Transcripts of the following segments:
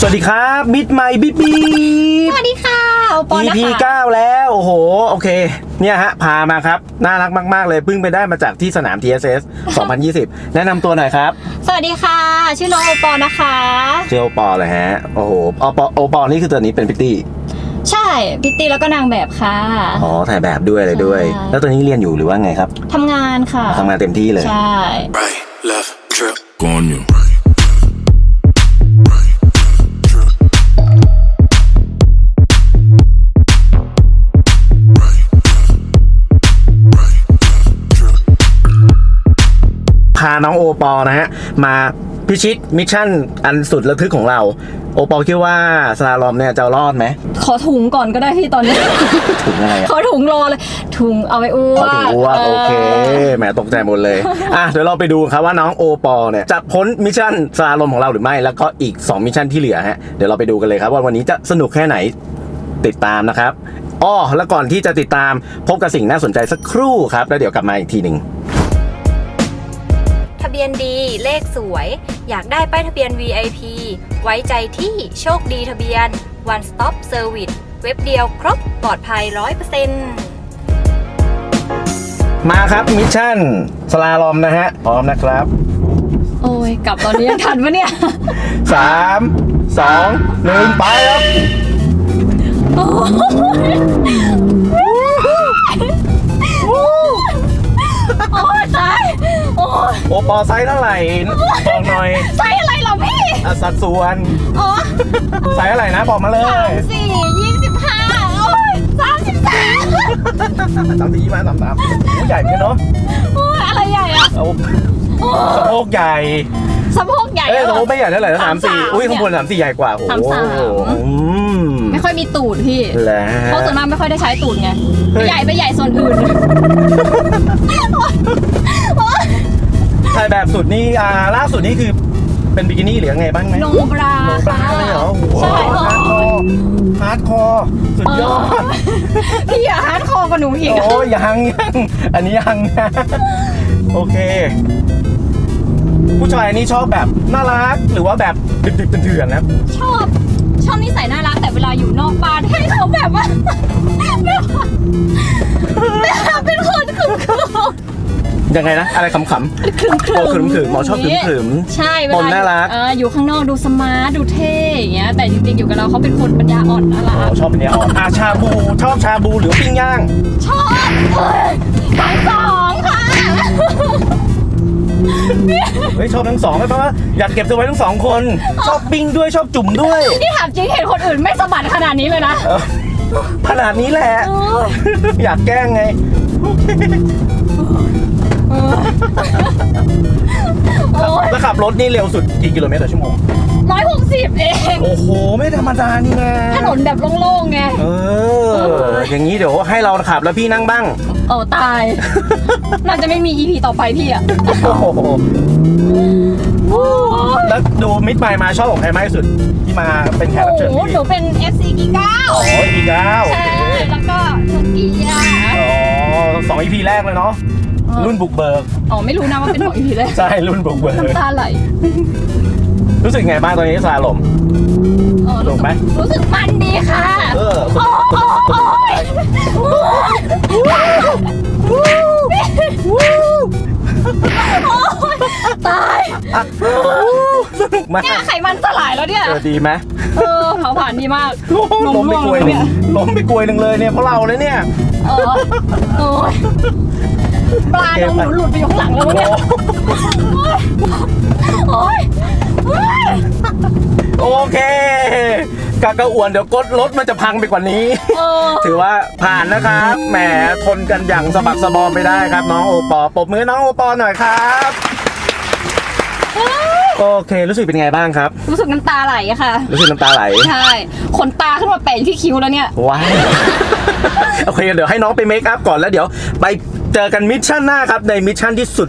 สวัสดีครับบิ๊ดไมบิ๊บบีสวัสดีค่ะโอปอนะคะ EP คะ 9 แล้ว โอ้โห โอเค เนี่ยฮะ พามาครับ น่ารักมาก ๆ เลยเพิ่งไปได้มาจากที่สนาม TSS 2020 แนะนำตัวหน่อยครับ สวัสดีค่ะ ชื่อน้องโอปอนะคะ เจอโอปอเลยฮะ โอ้โหโอปอโอปอนี่คือตัวนี้เป็นพิตตี้ ใช่พิตตี้แล้วก็นางแบบค่ะ อ๋อ ถ่ายแบบด้วยเลยด้วยแล้วตัวนี้เรียนอยู่หรือว่าไงครับทำงานค่ะทำงานเต็มที่เลย ใช่ Coño. พาน้องโอปอนะฮะ มาพิชิตมิชชั่นอันสุดระทึกของเรา โอปอคิดว่าสลาลอมเนี่ยจะรอดไหม ขอถุงก่อนก็ได้พี่ตอนนี้ถึงอะไรอะ ขอถุงรอเลย ถุงเอาไว้อ้วเอานถึงอ้วกโอเคแหมตกใจหมดเลย อะเดี๋ยวเราไปดูครับว่าน้องโอปอเนี่ยจะพ้นมิชชั่นสลาลมของเราหรือไม่ แล้วก็อีก 2 มิชชั่นที่เหลือฮะเดี๋ยวเราไปดูกันเลยครับว่าวันนี้จะสนุกแค่ไหนติดตามนะครับอ้อแล้วก่อนที่จะติดตามพบกับสิ่งน่าสนใจสักครู่ครับ แล้วเดี๋ยวกลับมาอีกทีหนึ่งทะเบียนดีเลขสวย อยากได้ป้ายทะเบียน VIP ไว้ใจที่โชคดีทะเบียน One Stop Service เว็บเดียวครบปลอดภัย 100%มาครับมิชชั่นสลาลอมนะฮะ พร้อมนะครับ โอ้ย กลับตอนนี้ยังทันปะเนี่ย3 2 1ไปครับโอ้ยตาย โอ้ยโอปอไซส์เท่าไหร่บอกหน่อยใส่อะไรเหรอพี่ อะสัดส่วนอ๋อไซส์อะไรนะบอกมาเลสามยสี่ยี่สิบห้าโอ้ยสามสิบสามสามสี่มาสามสามโอ้ใหญ่เหมือนกันเนาะโอ้ยอะไรใหญ่อะเอาโอ้สะโพกใหญ่สะโพกใหญ่เอ้ยเหรสะอโพกไม่ใหญ่เท่าไหร่นะสามสี่33อุ้ยข้างบนสามสี่ใหญ่กว่าโอ้โหสามสามอืมไม่ค่อยมีตูดพี่ แล้ว เพราะส่วนมากไม่ค่อยได้ใช้ตูดไงเฮ้ย ใหญ่ไปใหญ่ส่วนอื่น ถ่ายแบบสุดนี่อ่าล่าสุดนี่คือเป็นบิกินี่หรือยังไงบ้างไหมโนบราโนบราเลยเหรอโอ้โหใช่ฮาร์ดคอร์ฮาร์ดคอร์สุดยอด พี่อย่าฮาร์ดคอร์กับหนูอีก โอ้ยยังยังอันนี้ยังนะ โอเค ผู้ชายนี่ชอบแบบน่ารักหรือว่าแบบดิบๆเถื่อนๆนะชอบ ชอบนิสัยน่ารักแต่เวลาอยู่นอกบ้านให้เขาแบบว่าแบบว่าแบบเป็นคนขึมขึม ยังไงนะ อะไรขำขึมขึมโอ้ขึมขึมหมอชอบขึมขึม ใช่เวปนลาน่ารัก เอออยู่ข้างนอกดูสมาร์ทดูเท่อย่างเงี้ยแต่จริงๆอยู่กับเราเขาเป็นคนปัญญาอ่อนน่าๆรัอ๋อกชอบเป็นเนี้ยอ่อนอาชาบู ชอบชาบูหรือปิ้งย่าง ชอบเอ้ยทั้งสองค่ะเฮ้ยชอบทั้งสองเลยเพราะว่าอยากเก็บตัวไว้ทั้งสองคน ชอบปิ้งด้วยชอบจุ่มด้วย ที่ถามจริงเห็นคนอื่นไม่สะบัดขนาดนี้เลยนะเออขนาดนี้แหละโอ้ยอยากแกล้งไงโอ้ ยแล้วขับรถนี่เร็วสุดกี่กิโลเมตรต่อชั่วโมง ร้อยหกสิบเองโอ้โห ไม่ธรรมดานี่นะถนนแบบโล่งๆไง เออ อย่างนี้เดี๋ยวให้เราขับแล้วพี่นั่งบ้าง โอ้ตาย น่าจะไม่มี EP ต่อไปพี่อะโอ้โหโอ้ยแล้วดูมิดไมล์มาชอบของใครมากที่สุด ที่มาเป็นแขกรับเชิญโอ้โหพี่หนูเป็น FC กีก้าอ๋ออีกแล้วโอใช่เคแล้วก็โนเกียอ๋อสองอีพีแรกเลยเนาะ รุ่นบุกเบิกอ๋อไม่รู้นะว่าเป็นของ EP เลยใช่รุ่นบุกเบิกน้ำตาไหลรู้สึกไงบ้างตอนนี้สลาลมเออรู้ถูกไหมรู้สึกมันดีค่ะเออโอ้โอ้โอ้ยตายสนุกมากเนี่ยไขมันสลายแล้วเนี่ยเออดีไหมเออเผาผ่านดีมากโอ้โหล้มไปกลวยหนึ่งล้มไปกลวยหนึ่งเลยเนี่ยเพราะเราเลยเนี่ยเออโอ้ย ปลานมหนูหลุดไปอยู่ข้างหลังแล้วเนี่ยโอ้ยโอ้ยโอเคกากระอ่วนเดี๋ยวกดรถมันจะพังไปกว่านี้ เออถือว่าผ่านนะครับแหมทนกันอย่างสะบักสะบอมไปได้ครับ น้องโอปอปรบมือน้องโอปอหน่อยครับโอเค รู้สึกเป็นไงบ้างครับ รู้สึกน้ำตาไหลอะค่ะ รู้สึกน้ำตาไหลใช่ขนตาขึ้นมาแปะอยู่ที่คิ้วแล้วเนี่ย ว้ายโอเคเดี๋ยวให้น้องไปเมคอัพก่อนแล้วเดี๋ยวไป เจอกันมิชชั่นหน้าครับ ในมิชชั่นที่สุด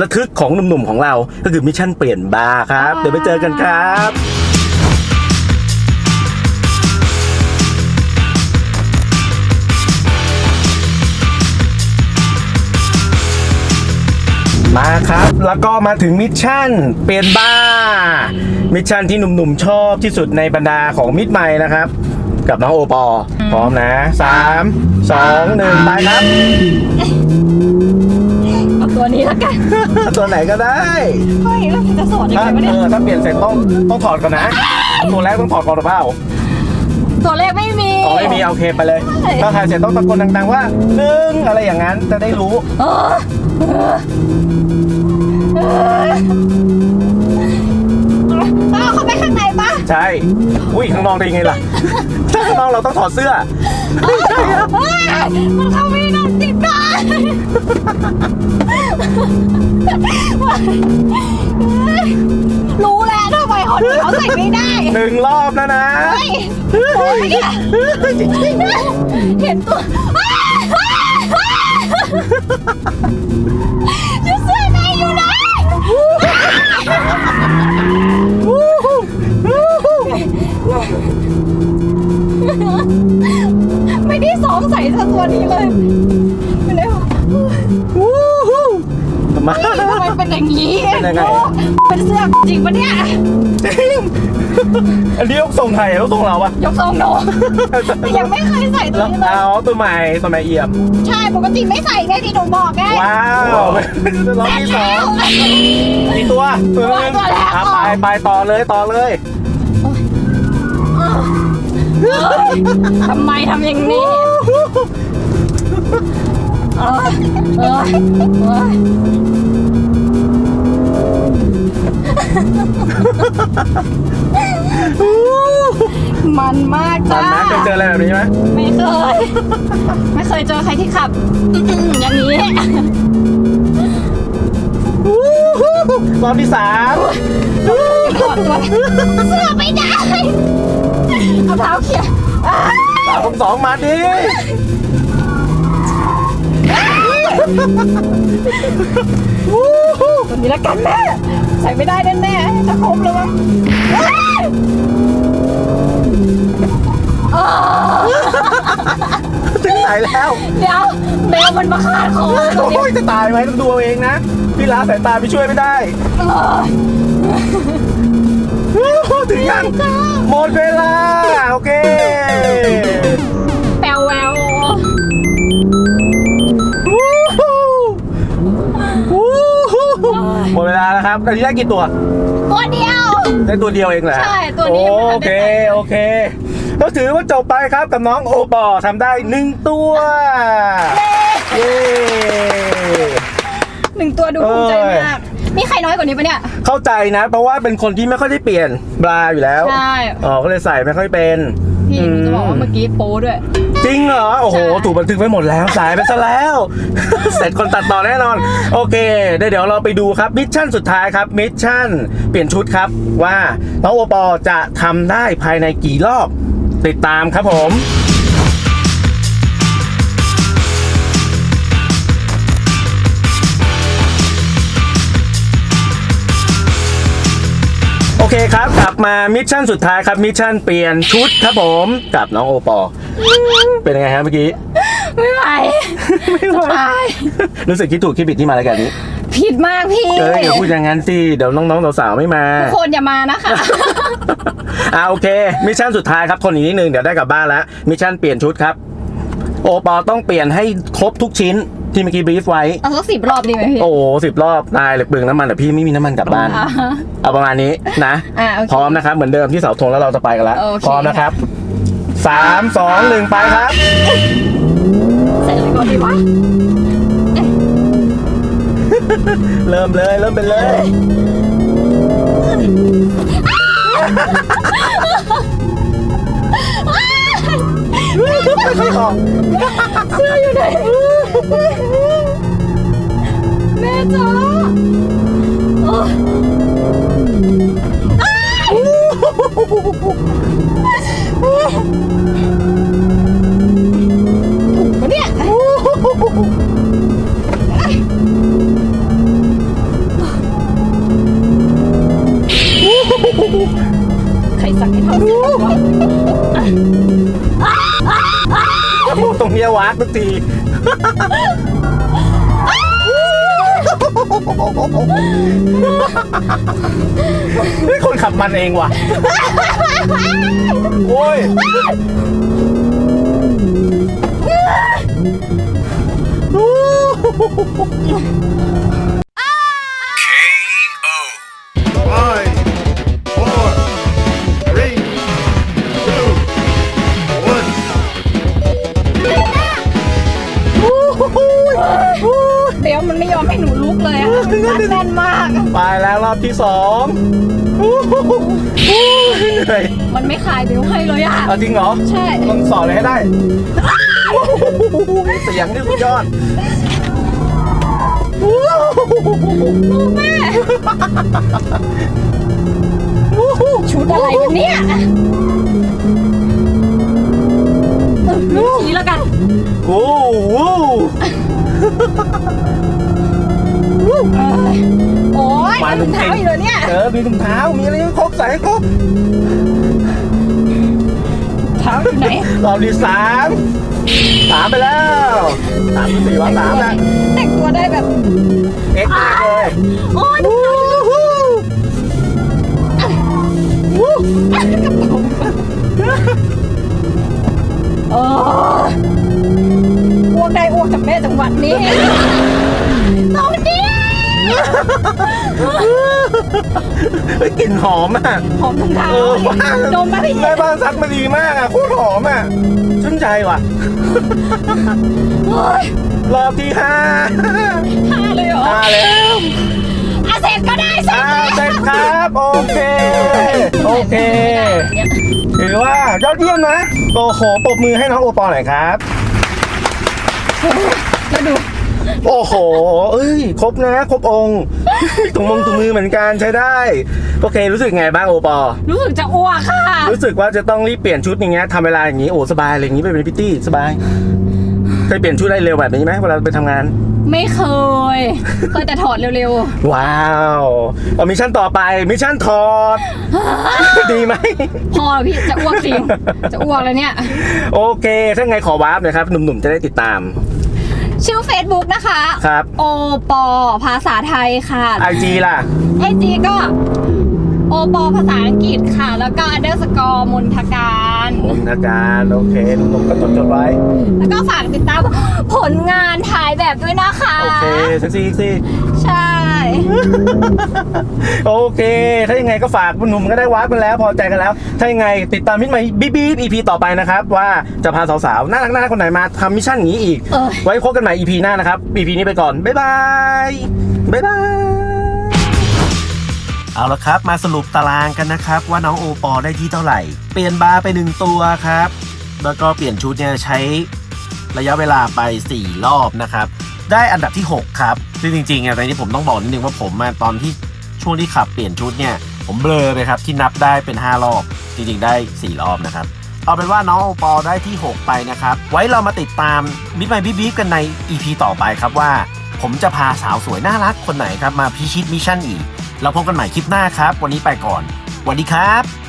ระทึกของหนุ่มๆของเรา ก็คือมิชชั่นเปลี่ยนบาร์ครับ เดี๋ยวไปเจอกันครับมาครับ แล้วก็มาถึงมิชชั่นเปลี่ยนบ้าร์มิชชั่นที่หนุ่มๆชอบที่สุดในบรรดาของมิดใหม่นะครับ กับน้องโอปอล์พร้อมนะสามสองหนึ่งไปครับเอาตัวนี้ แล้วกันตัวไหนก็ได้เฮ้ยแล้วจะสอนยังถ้าไงวะเอเนี่ยอถ้าเปลี่ยนเสร็จต้องต้องถอดก่อนนะ ตัวแรกต้องถอดก่อนหรือเปล่าตัวเลขไม่มี อ๋อไม่มีโอเคไปเลย ใช่ ถ้าถ่ายเสร็จต้องตะโกนดังๆว่าหนึ่งอะไรอย่างนั้นจะได้รู้เออเออเออเอาเข้าไปข้างในปะใช่อุ้ยข้างนอกได้ยังไงล่ะ ถ้าข้างนอกเราต้องถอดเสื้อ เฮ้ยมันเข้าไม่ได้ติดได้ รู้แล้วทำไมคนอื่นเขาใส่ไม่ได้หนึ่งรอบแล้วนะ เฮ้ยโอ้ยเนี่ยเห็นตัวจะเสื้อในอยู่ไหนไม่ได้ซ้อมใส่ซะตัวนี้เลย ยังไงเป็นเสื้อจริงปะเนี่ยอันนี้ยกทรงไทยยกทรงเราปะยกทรงหนูยังไม่เคยใส่ตัวแล้วนี้เลย เอาตัวใหม่ตัวใหม่เอี่ยม ใช่ปกติไม่ใส่ไงที่หนูบอกไงว้าวเป็นรอบที่สองกี่ตัวตัวหนึงตัวแรกอะไปไปต่อเลยต่อเลยทำไมทำอย่างนี้เออเออเออ มันมากตอจ้านนั้นเคยเจออะไรแบบนี้ไหมไม่เคย ไม่เคยเจอใครที่ขับ อย่างนี้รอบที่สามถอดตัวเสื้อไม่ได้เอาเท้าเขี่ยอ้าวสามสองมาดิ ตัวนี้ละกันแม่ใส่ไม่ได้แน่ๆจะครบแล้วมั้งอ้าวถึงไหนแล้วเดี๋ยวแมวมันมาคาดคอตัวนี้โอ้ยจะตายไหมต้องดูเอาเองนะพี่ล้าสายตาไปช่วยไม่ได้ถึงยังหมดเวลา โอเค ตอนนี้ได้กี่ตัว ตัวเดียว ได้ตัวเดียวเองเหรอใช่ตัวนี้ยังไม่ทัโอนได้เค ใส่ โอเคก็ถือว่าจบไปครับกับน้องโอปอทำได้หนึ่งตัวเย้ หนึ่งตัวดูภูมิใจมาก มีใครน้อยกว่านี้ปะเนี่ย เข้าใจนะ เพราะว่าเป็นคนที่ไม่ค่อยได้เปลี่ยนบราอยู่แล้วใช่ อ๋อก็เลยใส่ไม่ค่อยเป็นพี่หนูจะบอกว่าเมื่อกี้โป้ด้วย จริงเหรอ โอ้โหใช่ถูกบันทึกไว้หมดแล้ว สายไปซะแล้ว เสร็จคนตัดต่อแน่นอน โอเคเดี๋ยวเดี๋ยวเราไปดูครับ มิชชั่นสุดท้ายครับ มิชชั่น เปลี่ยนชุดครับ ว่าน้องโอปอจะทำได้ภายในกี่รอบ ติดตามครับผม เคครับ กลับมามิชชั่นสุดท้ายครับมิชชั่นเปลี่ยนชุดครับผมกับน้องโอปอ เป็นยังไงฮะเมื่อกี้ ไม่ไหว ไม่ไหวตายรู้สึกคิดถูกคิดผิดที่มารายการนี้ ผิดมากพี่เอ้ยอย่าพูดอย่างนั้นสิเดี๋ยวน้องๆสาวๆไม่มาทุกคนอย่ามานะคะอ่าโอเค มิชชั่นสุดท้ายครับคนอีกนิดนึงเดี๋ยวได้กลับบ้านแล้วมิชชั่นเปลี่ยนชุดครับ โอปอต้องเปลี่ยนให้ครบทุกชิ้น ที่เมื่อกี้บรีฟไว้ เอาสักสิบรอบดีไหมพี่ โอ้สิบรอบตายเลยเปลืองน้ำมันแต่พี่ไม่มีน้ำมันกลับบ้าน อ่าฮะเอาประมาณนี้นะ อ่าโอเคพร้อมนะครับเหมือนเดิมที่เสาธงแล้วเราจะไปกันแล้ว โอเค พร้อมนะครับสามสองหนึ่งไปครับ ใส่อะไรก่อนดีวะเริ่มเลยเริ่มไปเลยไม่ออกเสื้ออยู่ไหน เนียวากทุกทีนี่คนขับมันเองว่ะ โอ้ย โอ้ แล้วรอบที่สองเหนื่อยมันไม่คลายเบลให้เลยอะเอาจริงเหรอใช่ ต้องสอนเลยให้ได้เสียงนี่สุดยอดแม่ ชุดอะไรวะเนี่ย อยู่เลยเนี่ยเออมีถุงเท้ามีอะไรให้ครบใส่ให้ครบเท้าอยู่ไหนรอบที่สามสามไปแล้วสามหรือสี่วะสามนะแต่งตัวได้แบบเอ็กซ์มากเลยโอ้ยดูดูดูกระเป๋าเอออ้วกได้อ้วกจากแม่จังหวัดนี้ตอนนี้ เฮ้ยกลิ่นหอมอะ หอมถุงเท้าเออว่าดมมาพี่แม่บ้านซักมาดีมากอะโคตรหอมอะชื่นใจว่ะ เฮ้ยรอบที่ห้าห้าเลยเหรอห้าแล้วอะเสร็จก็ได้เสร็จอ่าเสร็จครับ โอเค โอเค ถือว่ายอดเยี่ยมนะ โอ้โหปรบมือให้น้องโอปอลหน่อยครับ แล้วดู โอ้โห เอ้ย ครบนะ ครบองค์ถุงมงถุงมือเหมือนกันใช้ได้ โอเค รู้สึกไงบ้างโอปอ รู้สึกจะอ้วกค่ะ รู้สึกว่าจะต้องรีบเปลี่ยนชุดอย่างเงี้ยทำเวลาอย่างงี้ โอ้ สบายอะไรอย่างงี้ไปเป็นพิตตี้สบาย เคยเปลี่ยนชุดได้เร็วแบบนี้ไหมเวลาไปทำงาน ไม่เคยเคยแต่ถอดเร็วว้าวเอามิชชั่นต่อไป มิชชั่นถอด ดีไหม ๆ พอพี่จะอ้วกจริง จะอ้วกแล้วเนี่ย โอเค ถ้าไงขอวาร์ปหน่อยครับ หนุ่มๆ จะได้ติดตาม ชื่อ Facebook นะคะ ครับ โอปอภาษาไทยค่ะไอจีล่ะ ไอจีก็ โอปอภาษาอังกฤษค่ะ แล้วก็ underscore มนทการมนทการโอเคหนุ่มๆก็จดจดๆไว้ แล้วก็ฝากติดตามผลงานถ่ายแบบด้วยนะคะ โอเคเซ็กซี่ซี่ใช่ โอเค ถ้ายังไงก็ฝากหนุ่มๆก็ได้วาร์ปกันแล้ว พอใจกันแล้ว ถ้ายังไงติดตามมิดใหม่บีบีอีพีต่อไปนะครับ ว่าจะพาสาวๆน่ารักน่ารักคนไหนมาทำมิชชั่นอย่างนี้อีก เออ ไว้พบกันใหม่ EP หน้านะครับ EP นี้ไปก่อน บ๊ายบาย บ๊ายบาย เอาละครับ มาสรุปตารางกันนะครับ ว่าน้องโอปอได้ที่เท่าไหร่ เปลี่ยนบาร์ไปหนึ่งตัวครับ แล้วก็เปลี่ยนชุดเนี่ยใช้ระยะเวลาไป 4 รอบนะครับ ได้อันดับที่ 6 ครับ ซึ่งจริงๆอะตอนนี้ผมต้องบอกนิดนึงว่าผมมาตอนที่ช่วงที่ขับเปลี่ยนชุดเนี่ย ผมเบลอไปครับ ที่นับได้เป็น 5 รอบ จริงๆ ได้ 4 รอบนะครับ เอาเป็นว่าน้องโอปอได้ที่ 6 ไปนะครับ ไว้เรามาติดตามมิดไมบิ๊บกันใน EP ต่อไปครับว่า ผมจะพาสาวสวยน่ารักคนไหนครับมาพิชิตมิชชั่นอีก เราพบกันใหม่คลิปหน้าครับ วันนี้ไปก่อนสวัสดีครับ